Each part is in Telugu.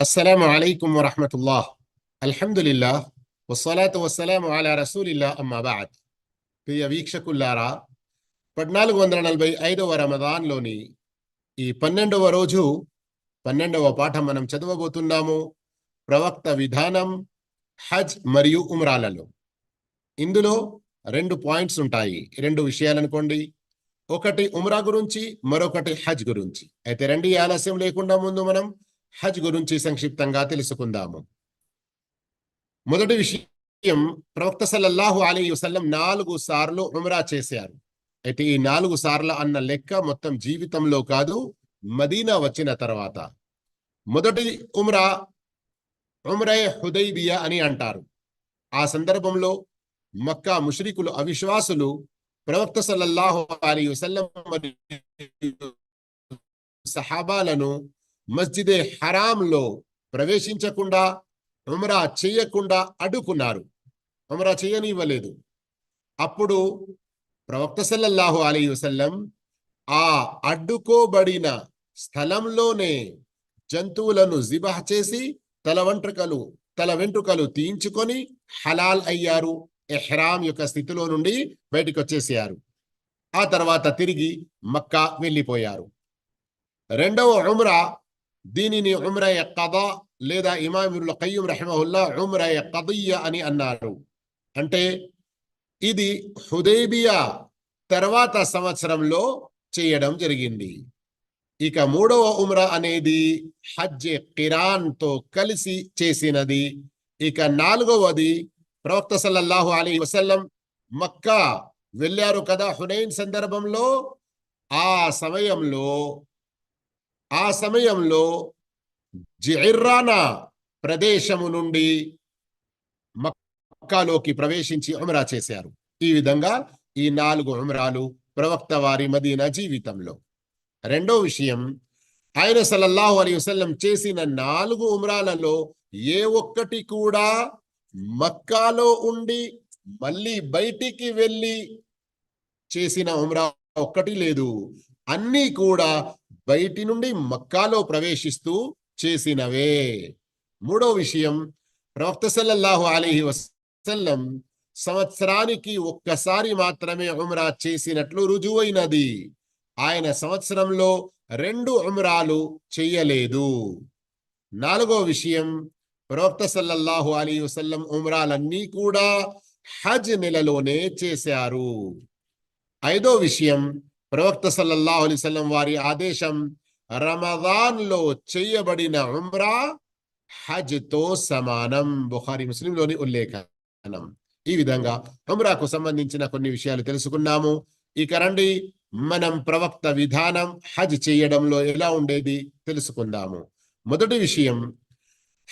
అస్సలం అయికం వరహమతుల్లా అల్హమ్దుల్లా వస్సలాతు వస్సలాము అలా రసూలిల్లా అమ్మాబాద్ ప్రియ వీక్షకుల్లారా పద్నాలుగు వందల నలభై ఐదవ రమదాన్లోని ఈ పన్నెండవ రోజు పన్నెండవ పాఠం మనం చదవబోతున్నాము. ప్రవక్త విధానం హజ్ మరియు ఉమ్రాలలో. ఇందులో రెండు పాయింట్స్ ఉంటాయి. రెండు విషయాలు అనుకోండి. ఒకటి ఉమ్రా గురించి మరొకటి హజ్ గురించి. అయితే రెండు ఆలస్యం లేకుండా ముందు మనం హజ్ గురించి సంక్షిప్తంగా తెలుసుకుందాము. మొదటి విషయం ప్రవక్త సల్లల్లాహు అలీ వసల్లం నాలుగు సార్లు ఉమరా చేశారు. అయితే ఈ నాలుగు సార్లు అన్న లెక్క మొత్తం జీవితంలో కాదు మదీనా వచ్చిన తర్వాత. మొదటి ఉమ్రా ఉమ్రే హుదైబియా అని అంటారు. ఆ సందర్భంలో మక్కా ముష్రికులు అవిశ్వాసులు ప్రవక్త సల్లల్లాహు అలీ వసల్లం సహాబాలను మస్జిదే హరాంలో ప్రవేశించకుండా ఉమరా చేయకుండా అడ్డుకున్నారు. ఉమరా చేయనివ్వలేదు. అప్పుడు ప్రవక్త సల్లల్లాహు అలీ వసల్లం ఆ అడ్డుకోబడిన స్థలంలోనే జంతువులను జిబాహ్ చేసి తల వెంట్రుకలు తల వెంట్రుకలు తీయించుకొని హలాల్ అయ్యారు. ఎహ్రామ్ యొక్క స్థితిలో నుండి బయటికి వచ్చేసారు ఆ తర్వాత తిరిగి మక్కా వెళ్ళిపోయారు. రెండవ ఉమ్రా దీనిని ఉమ్రయ కథా లేదా ఇమామిరుల కయ్యం రహమహుల్లా ఉమ్రయ కదయ్య అని అన్నారు అంటే ఇది హుదేబియా తర్వాత సంవత్సరంలో చేయడం జరిగింది ఇక మూడవ ఉమ్ర అనేది హజ్ కిరాన్తో కలిసి చేసినది ఇక నాలుగవది ప్రవక్త సల్లల్లాహు అలీ వసల్లం మక్కా వెళ్ళారు కదా హునైన్ సందర్భంలో ఆ సమయంలో ఆ సమయంలో జిర్రానా ప్రదేశము నుండి మక్కాలోకి ప్రవేశించి ఉమరా చేశారు. ఈ విధంగా ఈ నాలుగు ఉమరాలు ప్రవక్త వారి మదీనా జీవితంలో. రెండో విషయం ఆయన సలల్లాహు అలీ వసల్లం చేసిన నాలుగు ఉమరాలలో ఏ ఒక్కటి కూడా మక్కాలో ఉండి మళ్ళీ బయటికి వెళ్ళి చేసిన ఉమ్రా ఒక్కటి లేదు. అన్నీ కూడా బయటి నుండి మక్కాలో ప్రవేశిస్తూ చేసినవే. మూడో విషయం ప్రవక్త సల్లల్లాహు అలీహి వసల్లం సంవత్సరానికి ఒక్కసారి మాత్రమే ఉమ్రా చేసినట్లు రుజువైనది. ఆయన సంవత్సరంలో రెండు ఉమ్రాలు చెయ్యలేదు నాలుగో విషయం ప్రవక్త సల్లల్లాహు అలీ వసల్లం ఉమ్రాలన్నీ కూడా హజ్ నెలలోనే చేశారు. ఐదో విషయం ప్రవక్త సల్లల్లాహు అలీ వారి ఆదేశం రమదాన్లో చేయబడిన ఉమ్రా హజ్తో సమానం. బుఖారి ముస్లింలోని ఉల్లేఖనం. ఈ విధంగా ఉమ్రాకు సంబంధించిన కొన్ని విషయాలు తెలుసుకున్నాము. ఇక రండి మనం ప్రవక్త విధానం హజ్ చేయడంలో ఎలా ఉండేది తెలుసుకుందాము. మొదటి విషయం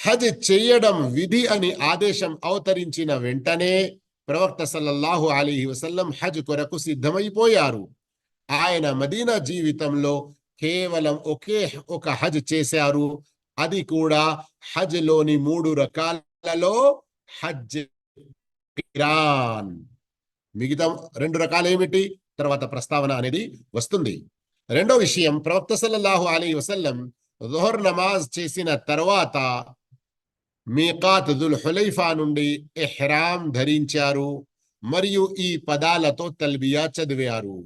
హజ్ చేయడం విధి అని ఆదేశం అవతరించిన వెంటనే ప్రవక్త సల్లల్లాహు అలీ వసల్లం హజ్ కొరకు సిద్ధమైపోయారు. ఆయన మదీనా జీవితంలో కేవలం ఒకే ఒక హజ్ చేశారు. అది కూడా హజ్లోని మూడు రకాలలో హజ్ కిరాన్ మిగతా రెండు రకాలు ఏమిటి? తర్వాత ప్రస్తావన అనేది వస్తుంది. రెండో విషయం ప్రవక్త సల్లల్లాహు అలీ వసల్లం జోహర్ నమాజ్ చేసిన తర్వాత మీకాత్ దుల్ హులైఫా నుండి ఎహ్రామ్ ధరించారు. మరియు ఈ పదాలతో తల్బియా చదివారు.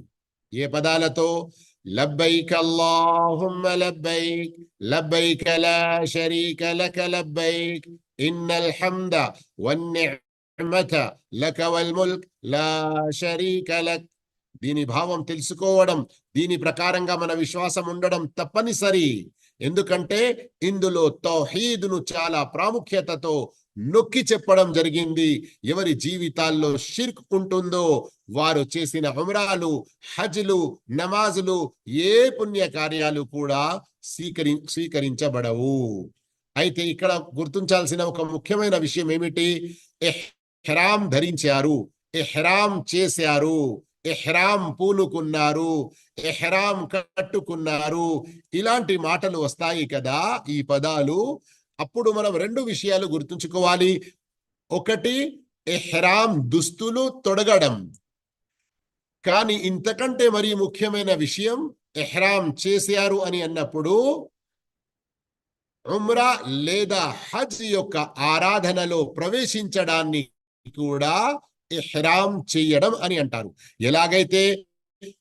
ఏ పదాలతో? లబ్బైక్ అల్లాహుమ్మ లబ్బైక్ లబ్బైక్ లా షరీక లక లబ్బైక్ ఇన్నల్ హమ్ద వన్నిమత లక వల్ ముల్క్ లా షరీక లక్. దీని భావం తెలుసుకోవడం దీని ప్రకారంగా మన విశ్వాసం ఉండడం తప్పనిసరి. ఎందుకంటే ఇందులో తౌహీద్ను చాలా ప్రాముఖ్యతతో నొక్కి చెప్పడం జరిగింది. ఎవరి జీవితాల్లో షిర్క్ ఉంటుందో వారు చేసిన ఉమరాలు హజ్లు నమాజులు ఏ పుణ్య కార్యాలు కూడా స్వీకరి స్వీకరించబడవు. అయితే ఇక్కడ గుర్తించాల్సిన ఒక ముఖ్యమైన విషయం ఏమిటి? ఎహ్రామ్ ధరించారు. ఎహ్రామ్ చేశారు. ఎహ్రామ్ పూనుకున్నారు ఎహ్రామ్ కట్టుకున్నారు. ఇలాంటి మాటలు వస్తాయి కదా ఈ పదాలు. అప్పుడు మనం రెండు విషయాలు గుర్తుంచుకోవాలి. ఒకటి ఎహ్రామ్ దుస్తులు తొడగడం. కానీ ఇంతకంటే మరి ముఖ్యమైన విషయం ఎహ్రామ్ చేశారు అని అన్నప్పుడు ఉమ్రా లేదా హజ్ యొక్క ఆరాధనలో ప్రవేశించడాన్ని కూడా ఇహ్రామ్ చేయడం అని అంటారు. ఎలాగైతే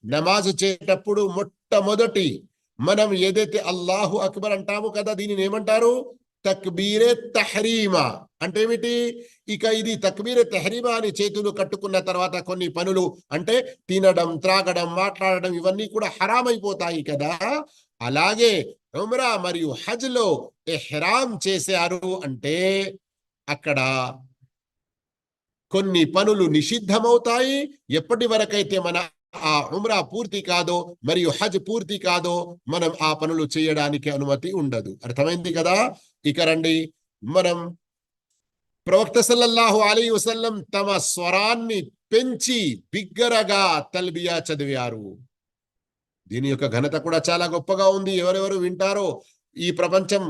నమాజ్ చేసేటప్పుడు మొట్టమొదటి మనం ఏదైతే అల్లాహు అక్బర్ అంటామో కదా దీనిని ఏమంటారు? తక్బీరే తహరీమా. అంటే ఏమిటి? ఇక ఇది తక్బీరే తహరీమా అని చేతులు కట్టుకున్న తర్వాత కొన్ని పనులు అంటే తినడం త్రాగడం మాట్లాడడం ఇవన్నీ కూడా హరామైపోతాయి కదా. అలాగే ఉమ్రా మరియు హజ్లో ఎహ్రామ్ చేశారు అంటే అక్కడ కొన్ని పనులు నిషిద్ధమవుతాయి. ఎప్పటి వరకైతే మన ఆ ఉమ్రా పూర్తి కాదో మరియు హజ్ పూర్తి కాదో మనం ఆ పనులు చేయడానికి అనుమతి ఉండదు. అర్థమైంది కదా? ఇక రండి. మనం ప్రవక్త సల్లల్లాహు అలీ వసల్లం తమ స్వరాన్ని పెంచి బిగ్గరగా తల్బియా చదివారు. దీని యొక్క ఘనత కూడా చాలా గొప్పగా ఉంది. ఎవరెవరు వింటారో ఈ ప్రపంచం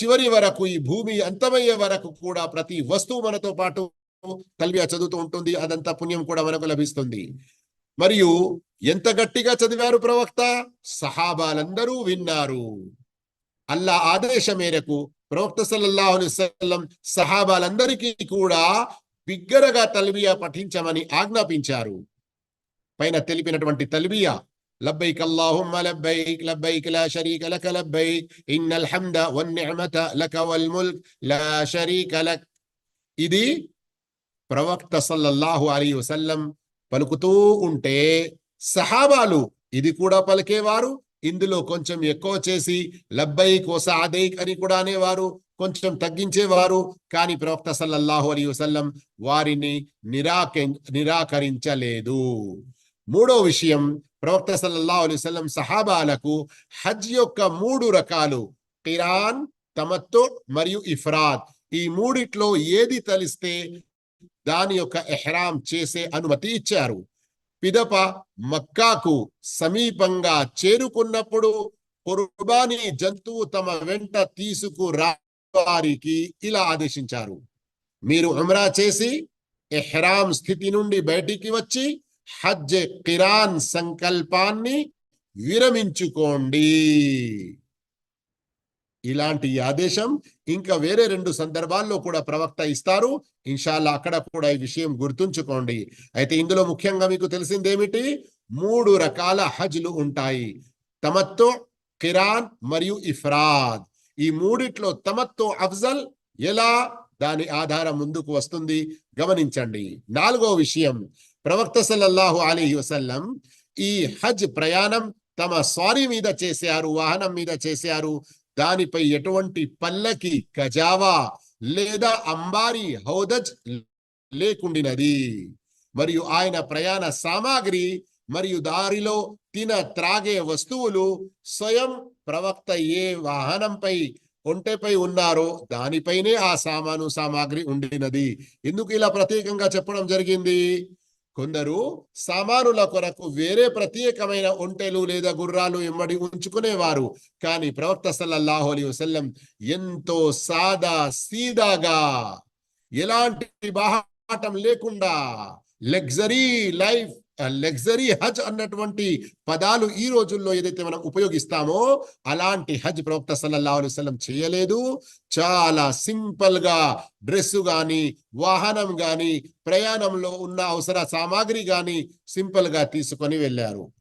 చివరి వరకు ఈ భూమి అంతమయ్యే వరకు కూడా ప్రతి వస్తువు మనతో పాటు తల్బియా చదువుతూ ఉంటుంది. అదంతా పుణ్యం కూడా మనకు లభిస్తుంది. మరియు ఎంత గట్టిగా చదివారు ప్రవక్త? సహాబాలందరూ విన్నారు. అల్లా ఆదేశ మేరకు ప్రవక్త సల్లల్లాహు అలైహి సహాబాలందరికీ కూడా బిగ్గరగా తల్బియా పఠించమని ఆజ్ఞాపించారు. పైన తెలిపినటువంటి తల్బియా లబ్బైక్ అల్లాహుమ్మ లబ్బైక్ లబ్బైక్ లా షరీక లక లబ్బైక్ ఇన్నల్ హమ్ద వన్ నిఅమత లక వల్ ముల్క్ లా షరీక లక్. ఇది ప్రవక్త సల్లల్లాహు అలీ వసల్లం పలుకుతూ ఉంటే సహాబాలు ఇది కూడా పలికేవారు ఇందులో కొంచెం ఎక్కువ చేసి లబ్బైక్ ఒసాదైక్ అని కూడా అనేవారు కొంచెం తగ్గించేవారు. కానీ ప్రవక్త సల్లల్లాహు అలీ వసల్లం వారిని నిరాక నిరాకరించలేదు. మూడో విషయం ప్రవక్త సల్లల్లాహు అలీ వసల్లం సహాబాలకు హజ్ యొక్క మూడు రకాలు కిరాన్ తమత్తు మరియు ఇఫ్రాద్. ఈ మూడిట్లో ఏది తలిస్తే దాని యొక్క ఎహ్రాం చేసే అనుమతి ఇచ్చారు. పిదప మక్కాకు సమీపంగా చేరుకున్నప్పుడు కుర్బానీ జంతువు తమ వెంట తీసుకురా వారికి ఇలా ఆదేశించారు. మీరు ఉమ్రా చేసి ఎహ్రాం స్థితి నుండి బయటికి వచ్చి హజ్ కిరాన్ సంకల్పాన్ని విరమించుకోండి. ఇలాంటి ఆదేశం ఇంకా వేరే రెండు సందర్భాల్లో కూడా ప్రవక్త ఇస్తారు. ఇన్షాల్లా అక్కడ కూడా ఈ విషయం గుర్తుంచుకోండి. అయితే ఇందులో ముఖ్యంగా మీకు తెలిసిందేమిటి? మూడు రకాల హజ్లు ఉంటాయి. తమత్తో కిరాన్ మరియు ఇఫ్రాద్. ఈ మూడిట్లో తమత్తో అఫ్జల్ ఎలా? దాని ఆధారం ముందుకు వస్తుంది. గమనించండి. నాలుగో విషయం. ప్రవక్త సల్లల్లాహు అలీ వసల్లం ఈ హజ్ ప్రయాణం తమ స్వారీ మీద చేశారు వాహనం మీద చేశారు. దానిపై ఎటువంటి పల్లకి కజావా లేదా అంబారి హౌదజ్ లేకుండినది. మరియు ఆయన ప్రయాణ సామాగ్రి మరియు దారిలో తిన త్రాగే వస్తువులు స్వయం ప్రవక్త ఏ వాహనంపై ఒంటెపై ఉన్నారో దానిపైనే ఆ సామాను సామాగ్రి ఉండినది. ఎందుకు ఇలా ప్రత్యేకంగా చెప్పడం జరిగింది? కొందరు సామానుల కొరకు వేరే ప్రత్యేకమైన ఒంటెలు లేదా గుర్రాలు ఇమ్మడి ఉంచుకునేవారు. కానీ ప్రవక్త సల్లల్లాహు అలీ వసల్లం ఎంతో సాదా సీదాగా ఎలాంటి బాహాటం లేకుండా లగ్జరీ లైఫ్ లగ్జరీ హజ్ అన్నటువంటి పదాలు ఈ రోజుల్లో ఏదైతే మనం ఉపయోగిస్తామో అలాంటి హజ్ ప్రవక్త సల్లల్లా అలైవలం చేయలేదు. చాలా సింపుల్గా డ్రెస్ గాని వాహనం గాని ప్రయాణంలో ఉన్న అవసర సామాగ్రి గాని సింపుల్గా తీసుకొని వెళ్ళారు.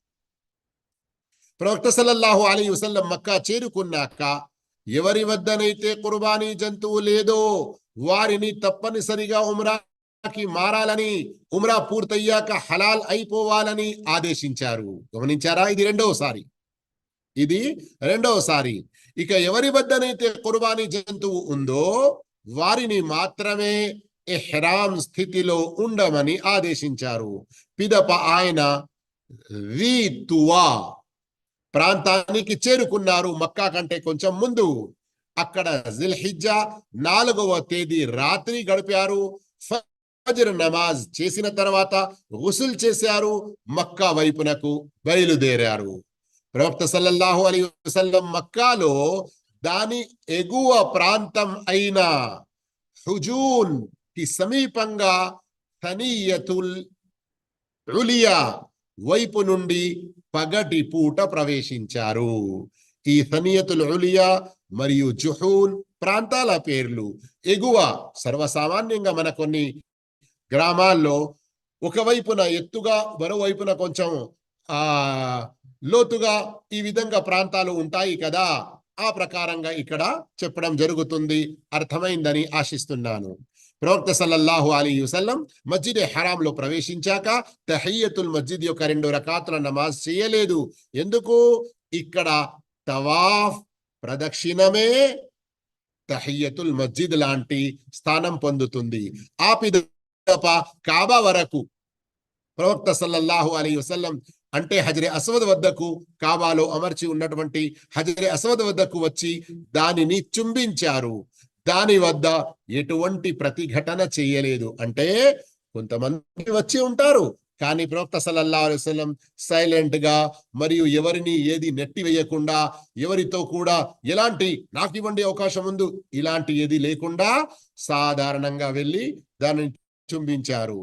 ప్రవక్త సల్లల్లాహు అలీ వసల్లం మక్కా చేరుకున్నాక ఎవరి వద్దనైతే కుర్బానీ జంతువు లేదో వారిని తప్పనిసరిగా ఉమ్రా కి మారాలని ఉమ్రా పూర్తయ్యాక హలాల్ అయిపోవాలని ఆదేశించారు. గమనించారా? ఇది రెండవసారి. ఇది రెండవసారి. ఇక ఎవరి వద్దనైతే కుర్బానీ జంతువు ఉందో వారిని మాత్రమే ఎహ్రాం స్థితిలో ఉండమని ఆదేశించారు. పిదప ఆయన రీతువా ప్రాంతానికి చేరుకున్నారు మక్కా కంటే కొంచెం ముందు. అక్కడ జిల్హిజ్జా నాలుగవ తేదీ రాత్రి గడిపారు. ఫజర్ నమాజ్ చేసిన తర్వాత గుసుల్ చేశారు మక్కా వైపునకు బయలుదేరారు. ప్రవక్త సల్లల్లాహు అలీ వసల్లం మక్కాలో దాని ఎగువ ప్రాంతం అయిన హుజూన్కి సమీపంగా తనీయతుల్ ఉలియా వైపు నుండి పగటి పూట ప్రవేశించారు. ఈ సనియతుల్ ఉలియా మరియు జుహూన్ ప్రాంతాల పేర్లు ఎగువ సర్వసామాన్యంగా మన కొన్ని గ్రామాల్లో ఒకవైపున ఎత్తుగా మరోవైపున కొంచెం ఆ లోతుగా ఈ విధంగా ప్రాంతాలు ఉంటాయి కదా ఆ ప్రకారంగా ఇక్కడ చెప్పడం జరుగుతుంది అర్థమైందని ఆశిస్తున్నాను. ప్రవక్త సల్లల్లాహు అలీ వసల్లం మస్జిద్ హరాంలో ప్రవేశించాక తహయ్యతుల్ మస్జిద్ యొక్క రెండు రకాతుల నమాజ్ చేయలేదు. ఎందుకు? ఇక్కడ తవాఫ్ ప్రదక్షిణమే తహయ్యతుల్ మస్జిద్ లాంటి స్థానం పొందుతుంది. ఆ కాబా వరకు. ప్రవక్త సల్లల్లాహు అలీ వసల్లం అంటే హజరే అసవద్ వద్దకు కాబాలో అమర్చి ఉన్నటువంటి హజరే అసవద్ వద్దకు వచ్చి దానిని చుంబించారు. దాని వద్ద ఎటువంటి ప్రతిఘటన చేయలేదు. అంటే కొంతమంది వచ్చి ఉంటారు. కానీ ప్రవక్త సల్లల్లా అలైహి సైలెంట్గా మరియు ఎవరిని ఏది నెట్టి వేయకుండా ఎవరితో కూడా ఎలాంటి నాకు ఇవ్వండి అవకాశం ఉంది ఇలాంటి ఏది లేకుండా సాధారణంగా వెళ్ళి దానిని చుంబించారు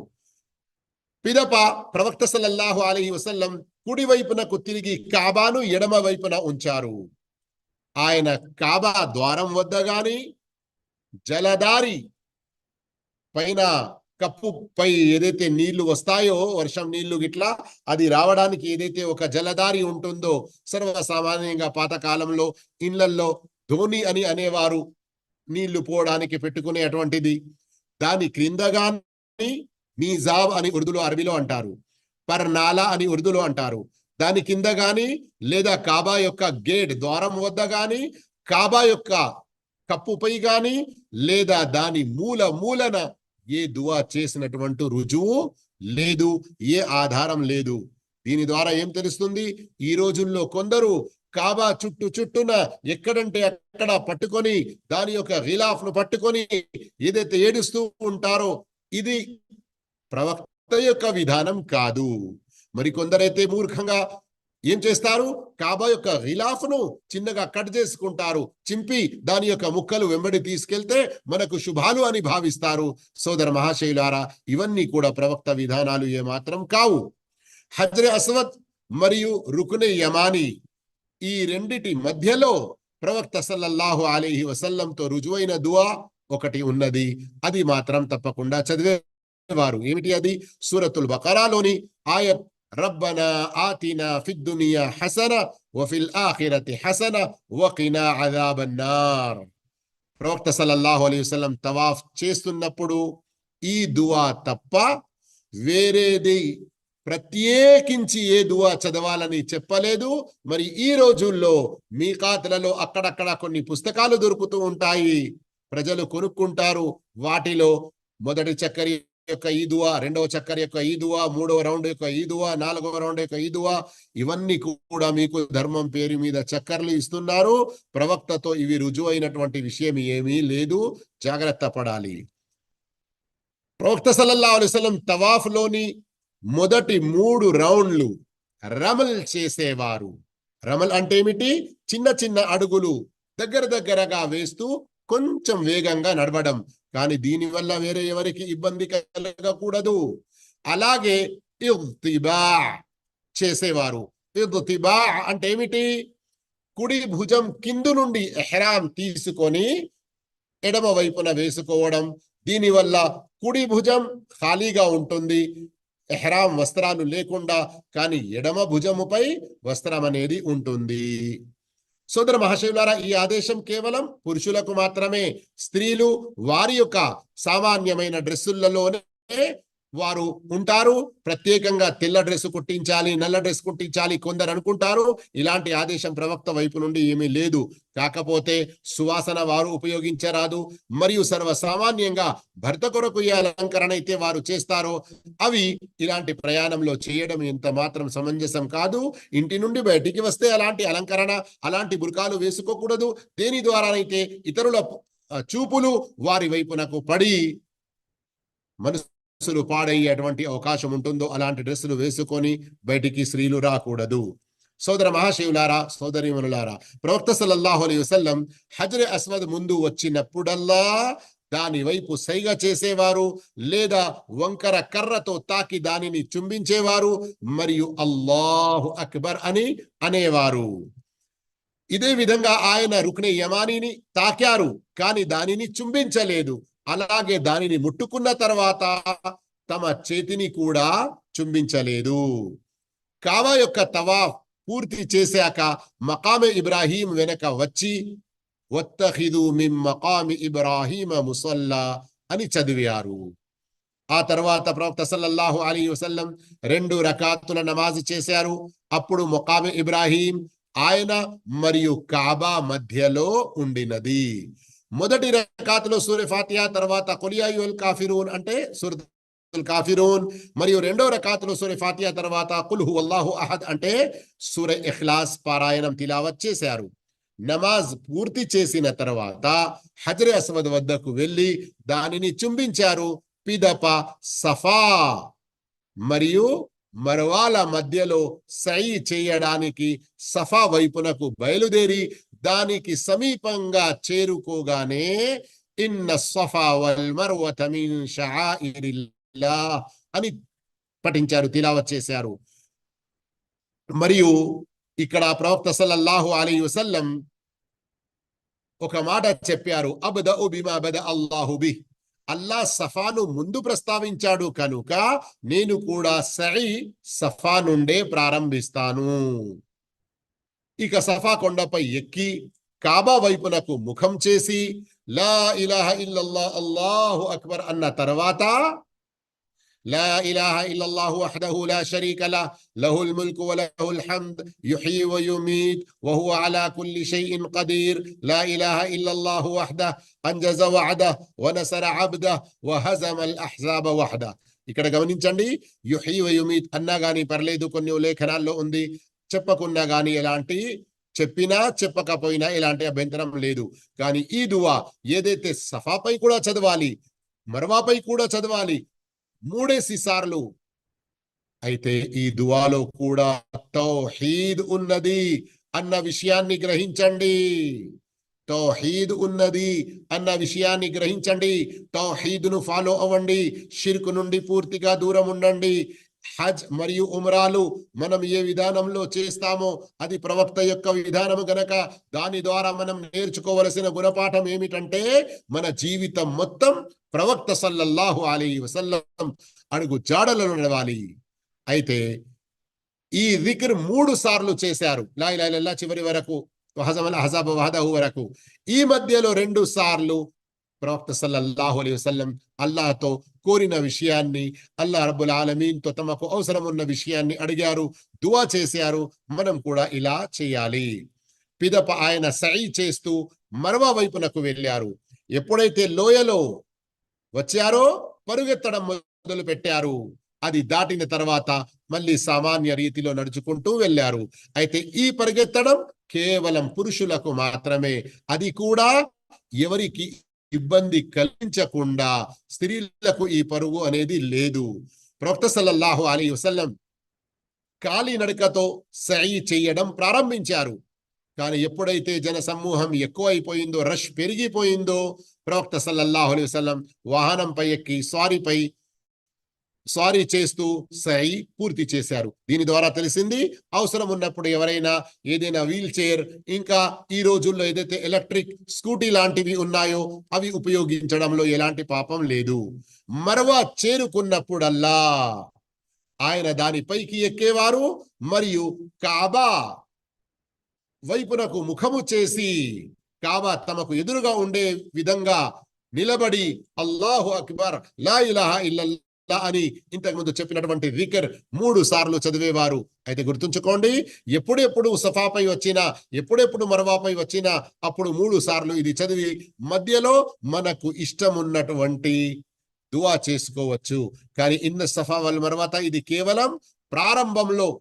పిదప ప్రవక్త సల్లల్లాహు అలహి వసల్లం కుడివైపునకు తిరిగి కాబాను ఎడమ వైపున ఉంచారు. ఆయన కాబా ద్వారం వద్ద గాని జలదారి పైన కప్పు పై ఏదైతే నీళ్ళు వస్తాయో వర్షం నీళ్ళు గిట్లా అది రావడానికి ఏదైతే ఒక జలదారి ఉంటుందో సర్వసామాన్యంగా పాతకాలంలో ఇళ్ళల్లో ధోని అని అనేవారు నీళ్ళు పోవడానికి పెట్టుకునే అటువంటిది దాని క్రిందగా మీజాబ్ అని ఉర్దూలో అరబీలో అంటారు. పర్నాలా అని ఉర్దూలో అంటారు. దాని కింద గాని లేదా కాబా యొక్క గేట్ ద్వారం వద్ద గాని కాబా యొక్క కప్పుపై గాని లేదా దాని మూల మూలన ఏ దువా చేసినటువంటి రుజువు లేదు ఏ ఆధారం లేదు. దీని ద్వారా ఏం తెలుస్తుంది? ఈ రోజుల్లో కొందరు కాబా చుట్టూ చుట్టూన ఎక్కడంటే అక్కడ పట్టుకొని దాని యొక్క గిలాఫ్ను పట్టుకొని ఏదైతే ఏడుస్తూ ఉంటారో ఇది ప్రవక్త యొక్క విధానం కాదు. మరి కొందరైతే మూర్ఖంగా ఏం చేస్తారు? కాబా యొక్క గిలాఫ్ను చిన్నగా కట్ చేసుకుంటారు. చింపి దాని యొక్క ముక్కలు వెంబడి తీసుకెళ్తే మనకు శుభాలు అని భావిస్తారు. సోదర మహాశైలారా ఇవన్నీ కూడా ప్రవక్త విధానాలు ఏమాత్రం కావు. హజ్రే అస్వద్ మరియు రుకునే యమాని ఈ రెండిటి మధ్యలో ప్రవక్త సల్లల్లాహు అలీహి వసల్లంతో రుజువైన దువా ఒకటి ఉన్నది. అది మాత్రం తప్పకుండా చదివేవారు. ఏమిటి అది? సూరతుల్ బకరాలోని ఆయత్ రబ్బనా ఆతినా ఫిద్దునియా హసన వఫిల్ ఆఖిరతి హసన వకినా అదాబన్నార్ ప్రవక్త సల్లల్లాహు అలైహి వసల్లం తవాఫ్ చేస్తున్నప్పుడు ఈ దువా తప్ప వేరేది ప్రత్యేకించి ఏ దువా చదవాలని చెప్పలేదు. మరి ఈ రోజుల్లో మీ కాతలలో అక్కడక్కడ కొన్ని పుస్తకాలు దొరుకుతూ ఉంటాయి. ప్రజలు కొనుక్కుంటారు. వాటిలో మొదటి చక్కెర యొక్క ఈదువా రెండవ చక్కెర యొక్క ఈదువా మూడవ రౌండ్ యొక్క ఈదువా నాలుగవ రౌండ్ యొక్క ఈదువా ఇవన్నీ కూడా మీకు ధర్మం పేరు మీద చక్కర్లు ఇస్తున్నారు. ప్రవక్తతో ఇవి రుజువైనటువంటి విషయం ఏమీ లేదు. జాగ్రత్త పడాలి. ప్రవక్త సలల్లా అలైహి తవాఫ్లోని తవాఫ్లోని మొదటి మూడు రౌండ్లు రమల్ చేసేవారు. రమల్ అంటే ఏమిటి? చిన్న చిన్న అడుగులు దగ్గర దగ్గరగా వేస్తూ కొంచెం వేగంగా నడవడం. కానీ దీనివల్ల వేరే ఎవరికి ఇబ్బంది కలగకూడదు. అలాగే ఇగ్తిబా చేసేవారు. ఇగ్తిబా అంటే ఏమిటి? కుడి భుజం కిందు నుండి ఎహ్రాం తీసుకొని ఎడమ వైపున వేసుకోవడం. దీనివల్ల కుడి భుజం ఖాళీగా ఉంటుంది. ఎహ్రాం వస్త్రాలు లేకుండా కానీ ఎడమ భుజముపై వస్త్రం అనేది ఉంటుంది. సోదర మహాశివులారా ఈ ఆదేశం కేవలం పురుషులకు మాత్రమే స్త్రీలు వారి యొక్క సామాన్యమైన డ్రెస్సులలోనే వారు ఉంటారు. ప్రత్యేకంగా తెల్ల డ్రెస్ కుట్టించాలి నల్ల డ్రెస్ కుట్టించాలి కొందరు అనుకుంటారు. ఇలాంటి ఆదేశం ప్రవక్త వైపు నుండి ఏమీ లేదు. కాకపోతే సువాసన వారు ఉపయోగించరాదు. మరియు సర్వ సామాన్యంగా భర్త కొరకు ఏ అలంకరణ అయితే వారు చేస్తారో అవి ఇలాంటి ప్రయాణంలో చేయడం ఎంత మాత్రం సమంజసం కాదు. ఇంటి నుండి బయటికి వస్తే అలాంటి అలంకరణ అలాంటి బురకాలు వేసుకోకూడదు. దేని ద్వారానైతే ఇతరుల చూపులు వారి వైపునకు పడి డ్రెస్సులు పాడయ్యేటువంటి అవకాశం ఉంటుందో అలాంటి డ్రెస్సులు వేసుకొని బయటికి స్త్రీలు రాకూడదు. సోదర మహాశివులారా సోదరిమనులారా ప్రవక్త సల్లల్లాహు అలై వసల్లం హజర్ అస్వద్ ముందు వచ్చినప్పుడల్లా దాని వైపు సైగ చేసేవారు లేదా వంకర కర్రతో తాకి దానిని చుంబించేవారు మరియు అల్లాహు అక్బర్ అని అనేవారు. ఇదే విధంగా ఆయన రుక్నే యమానిని తాకారు కానీ దానిని చుంబించలేదు. అలాగే దానిని ముట్టుకున్న తర్వాత తమ చేతిని కూడా చుంబించలేదు. కావా యొక్క తవాఫ్ పూర్తి చేశాక మకామె ఇబ్రాహీం వెనక వచ్చి వత్తఖిదు మిమ్ మకామి ఇబ్రాహీమ ముసల్లా అని చదివారు. ఆ తర్వాత ప్రవక్త సల్లల్లాహు అలీ వసల్లం రెండు రకాతుల నమాజ్ చేశారు. అప్పుడు మొకామె ఇబ్రాహీం ఆయన మరియు కాబా మధ్యలో ఉండినది. మొదటి రకాతులో సూర్య తర్వాత కొలియాయుల్ కాఫిరూన్ అంటే సూరతుల్ కాఫిరూన్. మరియు రెండో రకాతులో సూర్యఫాతియా తర్వాత కుల్హు అల్లాహు అహద్ అంటే సూర్య ఇఖ్లాస్ పారాయణం తిలావత్ చేశారు. నమాజ్ పూర్తి చేసిన తర్వాత హజరే అస్మద్ వద్దకు వెళ్ళి దానిని చుంబించారు. పిదప సఫా మరియు మరవాల మధ్యలో సై చేయడానికి సఫా వైపునకు బయలుదేరి దానికి సమీపంగా చేరుకోగానే ఇన్న సఫా వల్ మర్వత మిన్ షఆయిరిల్లాహ్ అని పఠించారు తిలావత్ చేశారు. మరియు ఇక్కడ ప్రవక్త సల్లల్లాహు అలీ వసల్లం ఒక మాట చెప్పారు అబద బిమా బద అల్లాహు బి. అల్లా సఫాను ముందు ప్రస్తావించాడు కనుక నేను కూడా సై సఫా నుండే ప్రారంభిస్తాను. ఇక సఫా కొండపై ఎక్కి కాబా వైపునకు ముఖం చేసి లా ఇలాహ ఇల్లల్లా అల్లాహు అక్బర్ అన్న తర్వాత لا إله إلا الله وحده لا شريك له له الملك وله الحمد يحيي ويميت وهو على كل شيء قدير لا إله إلا الله وحده أنجز وعده ونصر عبده وهزم الأحزاب وحده ఇక్కడ గమనించండి యుహీ వయుమీత్ అన్నా గాని పర్లేదు కొన్ని లేఖనాల్లో ఉంది. చెప్పకున్నా గాని ఎలాంటి చెప్పినా చెప్పకపోయినా ఎలాంటి అభ్యంతరం లేదు. కానీ ఈ దువా ఏదైతే సఫాపై కూడా చదవాలి మరవాపై కూడా చదవాలి మూడేసి సార్లు అయితే ఈ దువాలో కూడా తౌహీద్ ఉన్నది అన్న విషయాన్ని గ్రహించండి. తౌహీద్ ఉన్నది అన్న విషయాన్ని గ్రహించండి. తౌహీద్ను ఫాలో అవ్వండి. షిర్కు నుండి పూర్తిగా దూరం ఉండండి. హజ్ మరియు ఉమరాలు మనం ఏ విధానంలో చేస్తామో అది ప్రవక్త యొక్క విధానము గనక దాని ద్వారా మనం నేర్చుకోవలసిన గుణపాఠం ఏమిటంటే మన జీవితం మొత్తం ప్రవక్త సల్లల్లాహు అలీ వసల్లం అడుగు జాడలను నడవాలి. అయితే ఈ దిక్ర్ మూడు సార్లు చేశారు. లా ఇలాహ చివరి వరకు వహజమల్ అహజాబ్ వహదహు వరకు. ఈ మధ్యలో రెండు సార్లు ప్రవక్త సల్లల్లాహు అలీ వసల్లం అల్లాహతో కోరిన విషయాన్ని అల్లా రబ్బుల్ ఆలమీన్తో తమకు అవసరం ఉన్న విషయాన్ని అడిగారు దువా చేశారు మనం కూడా ఇలా చేయాలి పిదప ఆయన సై చేస్తూ మరవ వైపునకు వెళ్ళారు ఎప్పుడైతే లోయలో వచ్చారో పరుగెత్తడం మొదలు పెట్టారు అది దాటిన తర్వాత మళ్ళీ సామాన్య రీతిలో నడుచుకుంటూ వెళ్ళారు అయితే ఈ పరిగెత్తడం కేవలం పురుషులకు మాత్రమే అది కూడా ఎవరికి ఇబ్బంది కలిగించకుండా స్త్రీలకు ఈ పరుగు అనేది లేదు. ప్రవక్త సల్లల్లాహు అలీ వసల్లం కాలి నడకతో సై చేయడం ప్రారంభించారు. కానీ ఎప్పుడైతే జన సమూహం ఎక్కువైపోయిందో రష్ పెరిగిపోయిందో ప్రవక్త సల్లల్లాహు అలైహి వసల్లం వాహనంపై ఎక్కి స్వారీపై సారీ చేస్తూ సై పూర్తి చేశారు. దీని ద్వారా తెలిసింది అవసరం ఉన్నప్పుడు ఎవరైనా ఏదైనా వీల్ చైర్ ఇంకా ఈ రోజుల్లో ఏదైతే ఎలక్ట్రిక్ స్కూటీ లాంటివి ఉన్నాయో అవి ఉపయోగించడంలో ఎలాంటి పాపం లేదు. మరవ చేరుకున్నప్పుడల్లా ఆయన దానిపైకి ఎక్కేవారు మరియు కాబా వైపునకు ముఖము చేసి కాబా తమకు ఎదురుగా ఉండే విధంగా నిలబడి అల్లాహు అక్బర్ లా ఇలాహ ఇల్లల్లా అని ఇంతకు ముందు చెప్పినటువంటి రికర్ మూడు సార్లు చదివేవారు. అయితే గుర్తుంచుకోండి ఎప్పుడెప్పుడు సఫాపై వచ్చినా ఎప్పుడెప్పుడు మరవాపై వచ్చినా అప్పుడు మూడు సార్లు ఇది చదివి మధ్యలో మనకు ఇష్టం ఉన్నటువంటి దువా చేసుకోవచ్చు. కానీ ఇన్న సఫా వల్ మరవాత ఇది కేవలం ప్రారంభంలో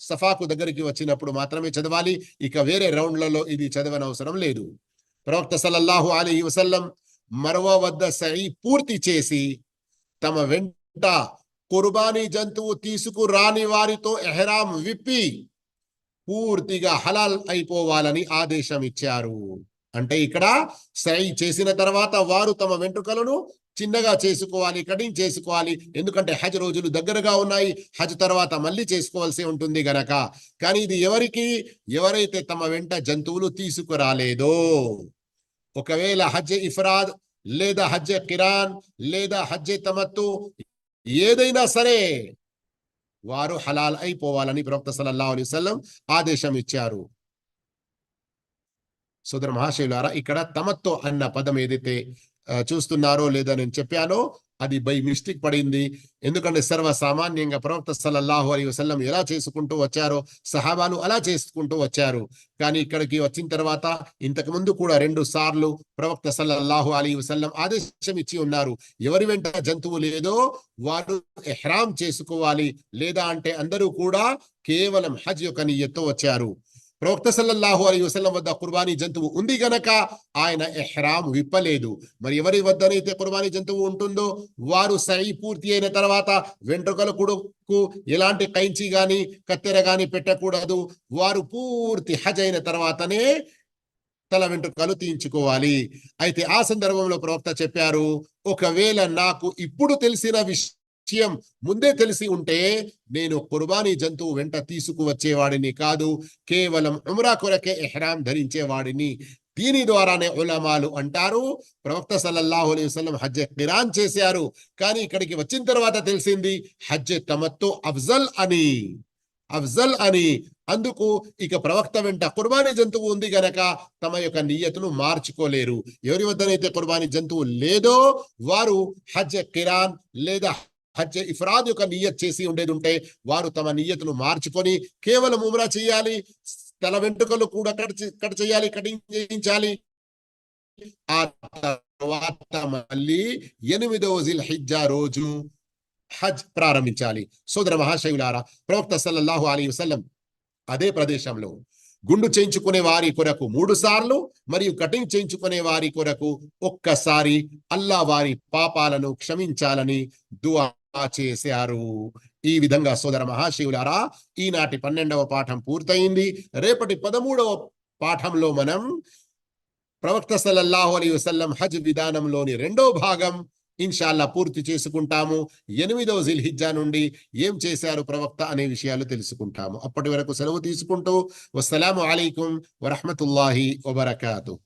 సఫాకు దగ్గరికి వచ్చినప్పుడు మాత్రమే చదవాలి. ఇక వేరే రౌండ్లలో ఇది చదవనవసరం లేదు. ప్రవక్త సల్లల్లాహు అలీ వసల్లం మరవ వద్ద సై పూర్తి చేసి తమ వెంట కుర్బానీ జంతువు తీసుకురాని వారితో ఎహరాం విప్పి పూర్తిగా హలాల్ అయిపోవాలని ఆదేశం ఇచ్చారు. అంటే ఇక్కడ సై చేసిన తర్వాత వారు తమ వెంట్రుకలను చిన్నగా చేసుకోవాలి కటింగ్ చేసుకోవాలి. ఎందుకంటే హజ్ రోజులు దగ్గరగా ఉన్నాయి హజ్ తర్వాత మళ్ళీ చేసుకోవాల్సి ఉంటుంది గనక. కానీ ఇది ఎవరికి? ఎవరైతే తమ వెంట జంతువులు తీసుకురాలేదో. ఒకవేళ హజ్ ఇఫ్రాద్ లేదా హజ్ కిరాన్ లేదా హజ్ తమత్తు ఏదైనా సరే వారు హలాల్ అయిపోవాలని ప్రవక్త సల్లల్లాహు అలైహి వసల్లం ఆదేశం ఇచ్చారు. సోదర మహాశైలారా ఇక్కడ తమత్తో అన్న పదం ఏదైతే ఆ, చూస్తున్నారో లేదా నేను చెప్పానో అది బై మిస్టేక్ పడింది. ఎందుకంటే సర్వ సామాన్యంగా ప్రవక్త సల్లల్లాహు అలీ వసల్లం ఎలా చేసుకుంటూ వచ్చారో సహాబాలు అలా చేసుకుంటూ వచ్చారు. కానీ ఇక్కడికి వచ్చిన తర్వాత ఇంతకు ముందు కూడా రెండు సార్లు ప్రవక్త సల్లల్లాహు అలీ వసల్లం ఆదేశం ఇచ్చి ఉన్నారు. ఎవరి వెంట జంతువు లేదో వారు ఎహ్రాం చేసుకోవాలి. లేదా అంటే అందరూ కూడా కేవలం హజ్ యొక్క నియ్యతో వచ్చారు. ప్రవక్త సల్లల్లాహు అలీ వసలం వద్ద కుర్బానీ జంతువు ఉంది గనక ఆయన ఎహ్రాం విప్పలేదు. మరి ఎవరి వద్దనైతే కుర్బానీ జంతువు ఉంటుందో వారు సై పూర్తి అయిన తర్వాత వెంట్రుకల కుడుకు ఎలాంటి కైంచి గాని కత్తెర గాని పెట్టకూడదు. వారు పూర్తి హజ్ అయిన తర్వాతనే తల వెంట్రుకలు తీయించుకోవాలి. అయితే ఆ సందర్భంలో ప్రవక్త చెప్పారు ఒకవేళ నాకు ఇప్పుడు తెలిసిన విషయం ముందే తెలిసి ఉంటే నేను కుర్బానీ జంతువు వెంట తీసుకువచ్చేవాడిని కాదు కేవలం ఉమ్రా కొరకే ఎహ్రాం ధరించేవాడిని. దీని ద్వారానే ఉలమాలు అంటారు. ప్రవక్త సల్లల్లాహు అలైహి వసల్లం హజ్ కిరాన్ చేశారు. కానీ ఇక్కడికి వచ్చిన తర్వాత తెలిసింది హజ్ తమత్తు అఫ్జల్ అని అఫ్జల్ అని. అందుకు ఇక ప్రవక్త వెంట కుర్బానీ జంతువు ఉంది గనక తమ యొక్క నియతను మార్చుకోలేరు. ఎవరి వద్దనైతే కుర్బానీ జంతువు లేదో వారు హజ్ కిరాన్ లేదా హత్య ఇఫ్రాద్ యొక్క నియ్యత్ చేసి ఉండేది ఉంటే వారు తమ నియ్యతును మార్చుకొని కేవలం ఉమ్రా చేయాలి తల వెంట్రుకలు కూడా కట్ కట్ చేయాలి కటింగ్ చేయించాలి. ఆ తర్వాత మళ్ళీ ఎనిమిదవ జిల్ హిజ్జా రోజు హజ్ ప్రారంభించాలి. సోదర మహాశయులారా ప్రవక్త సల్లల్లాహు అలీ వసల్లం అదే ప్రదేశంలో గుండు చేయించుకునే వారి కొరకు మూడు సార్లు మరియు కటింగ్ చేయించుకునే వారి కొరకు ఒక్కసారి అల్లా వారి పాపాలను క్షమించాలని దువా చేశారు. ఈ విధంగా సోదర మహాశివులారా ఈనాటి పన్నెండవ పాఠం పూర్తయింది. రేపటి పదమూడవ పాఠంలో మనం ప్రవక్త సల్లల్లాహు అలీ వసల్లం హజ్ విధానంలోని రెండో భాగం ఇన్షాల్లా పూర్తి చేసుకుంటాము. ఎనిమిదవ జిల్హిజ్జా నుండి ఏం చేశారు ప్రవక్త అనే విషయాలు తెలుసుకుంటాము. అప్పటి వరకు సెలవు తీసుకుంటూ వస్సలాము అలైకుం వరహమతుల్లాహి వబర్కాతు.